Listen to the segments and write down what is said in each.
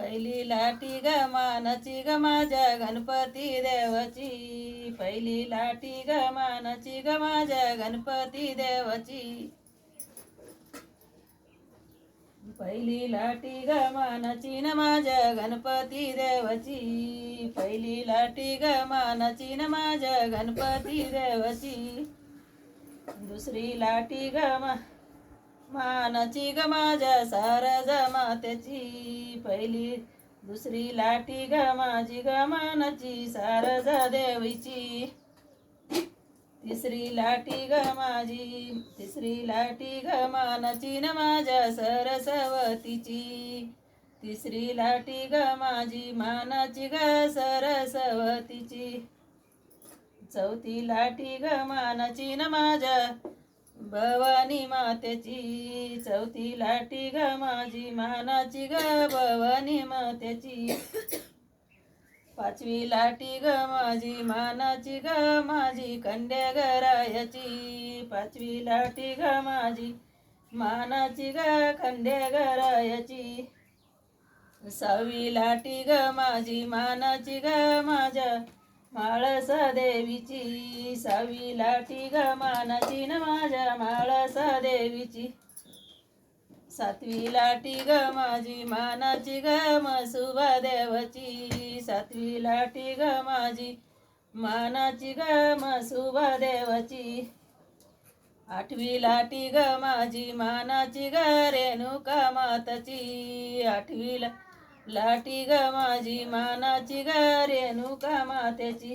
पहिली लाटी ग मानची ग माझ्या गणपती देवाची. पहिली लाटी ग मानची ग माझ्या गणपती देवाची. पहिली लाटी ग मानची न माझ्या गणपती देवाची. पहिली लाटी ग मानची न माझ्या गणपती देवाची. दुसरी लाटी ग मा मानाची ग माझ्या सारा जमात्याची पहिली. दुसरी लाटी ग माझी ग मानाची सारजा देवीची. तिसरी लाटी ग माझी तिसरी लाटी ग मानाची न माझ्या सरस्वतीची. तिसरी लाटी ग माझी मानाची ग सरस्वतीची. चौथी लाटी ग मानाची न माझ्या भवानी मातेची चौथी लाटी ग माझी मानाची ग भवानी मातेची. पाचवी लाटी ग माझी मानाची ग माझी कंड्या गरायाची. पाचवी लाटी ग माझी मानाची ग खंड्या गरायाची. सहावी लाटी ग माझी मानाची ग माझ्या. माळसा देवीची सहावी लाठी ग मानाची न माझ्या माळसा देवीची सातवी लाटी ग माझी मानाची ग मसुबा देवाची सातवी लाटी ग माझी मानाची ग मसुबा देवाची आठवी लाटी ग माझी मानाची ग रेणुका माताची. आठवी ला लाटी ग माझी मानाची ग रेणुका मातेची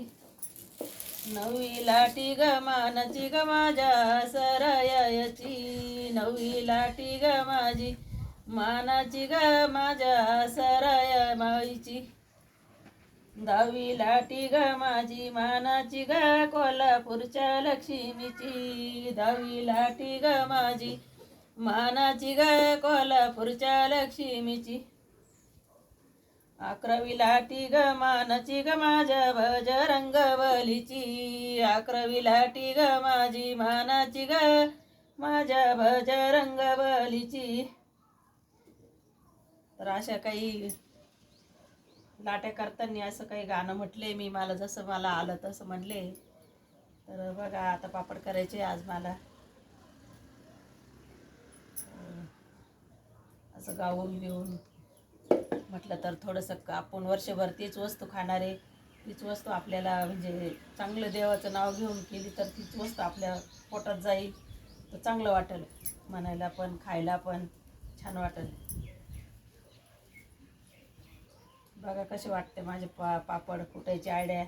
नवी लाटी ग मानाची ग माझ्या सरायाची. नवी लाटी ग माझी मानाची ग माझ्या सराया माईची. दहावी लाटी ग माझी मानाची ग कोल्हापूरच्या लक्ष्मीची. दहावी लाटी ग माझी मानाची ग कोल्हापूरच्या लक्ष्मीची. अकरावी लाटी ग मानची ग माझ्या भज रंगवलीची अकरावी लाटी ग माझी मानाची ग माझ्या भज रंगवलीची तर अशा काही लाट्या करताना असं काही गाणं म्हटले मी मला जसं मला आलं तसं म्हणले. तर बघा आता पापड करायचे आज मला. असं गाऊन बिऊन म्हटलं तर थोडंसं आपण वर्षभर तीच वस्तू खाणारे तीच वस्तू आपल्याला म्हणजे चांगलं देवाचं नाव घेऊन केली तर तीच वस्तू आपल्या पोटात जाईल. तर चांगलं वाटेल म्हणायला पण खायला पण छान वाटेल. बघा कसे वाटते माझे पा पापड कुटायची आयड्या.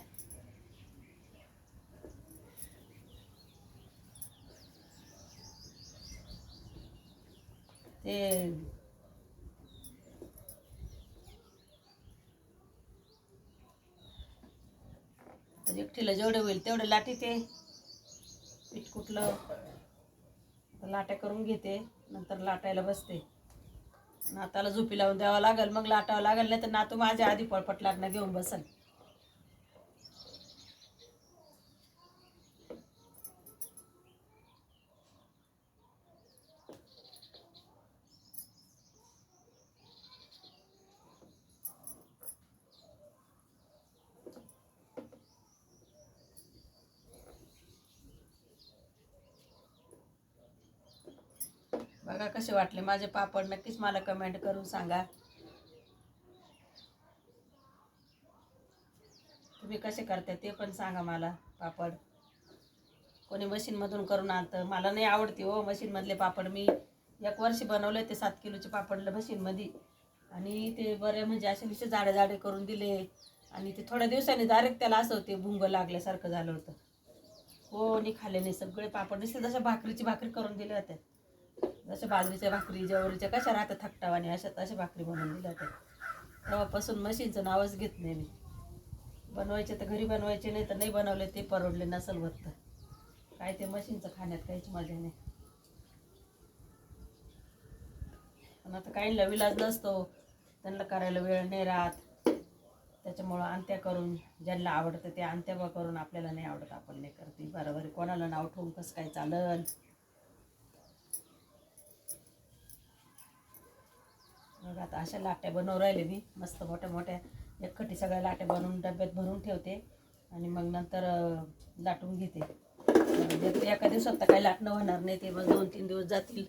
ते एकटीला जेवढे होईल तेवढे लाटी ते पीठ कुठलं लाट्या करून घेते नंतर लाटायला बसते. नाताला झोपी लावून द्यावं लागेल मग लाटावं लागेल नाही तर नातू माझ्या आधी पळपट लागणं घेऊन बसल. बघा कसे वाटले माझे पापड? नक्कीच मला कमेंट करून सांगा. तुम्ही कसे करते ते पण सांगा मला पापड. कोणी मशीनमधून करून आणतं? मला नाही आवडते हो मशीनमधले पापड. मी एक वर्षी बनवले ते सात किलोचे पापड मशीनमध्ये आणि ते बरे म्हणजे असे नुसते जाडे जाडे करून दिले. आणि ते थोड्या दिवसांनी डायरेक्ट त्याला असं होते भुंग लागल्यासारखं झालं होतं. कोणी खाल्ले नाही. सगळे पापड नुसते जशा भाकरीची भाकरी करून दिल्या होत्या. जशा बाजरीच्या भाकरी जवळच्या कशा राहतात थकटावाने अशा तशा भाकरी बनवून दिल्या होत्या. तेव्हापासून मशीनचं नावच घेत नाही मी. बनवायचे तर घरी बनवायचे नाही तर नाही बनवले ते परवडले नसल होत तर. काय ते मशीनचं खाण्यात काहीच मजा नाही. पण आता काहींना विलाज नसतो. त्यांना करायला वेळ नाही राहत. त्याच्यामुळं अंत्या करून ज्यांना आवडतं ते अंत्या करून आपल्याला नाही आवडत आपण नाही करते. बरोबर आहे. कोणाला नाव ठेवून कसं काय चालल मग आता अशा लाट्या बनवून राहिले मी. मस्त मोठ्या मोठ्या. एकखटी सगळ्या लाट्या बनवून डब्यात भरून ठेवते. आणि मग नंतर लाटून घेते. म्हणजे एका दिवसात तर काही लाटणं होणार नाही ते मग दोन तीन दिवस जातील.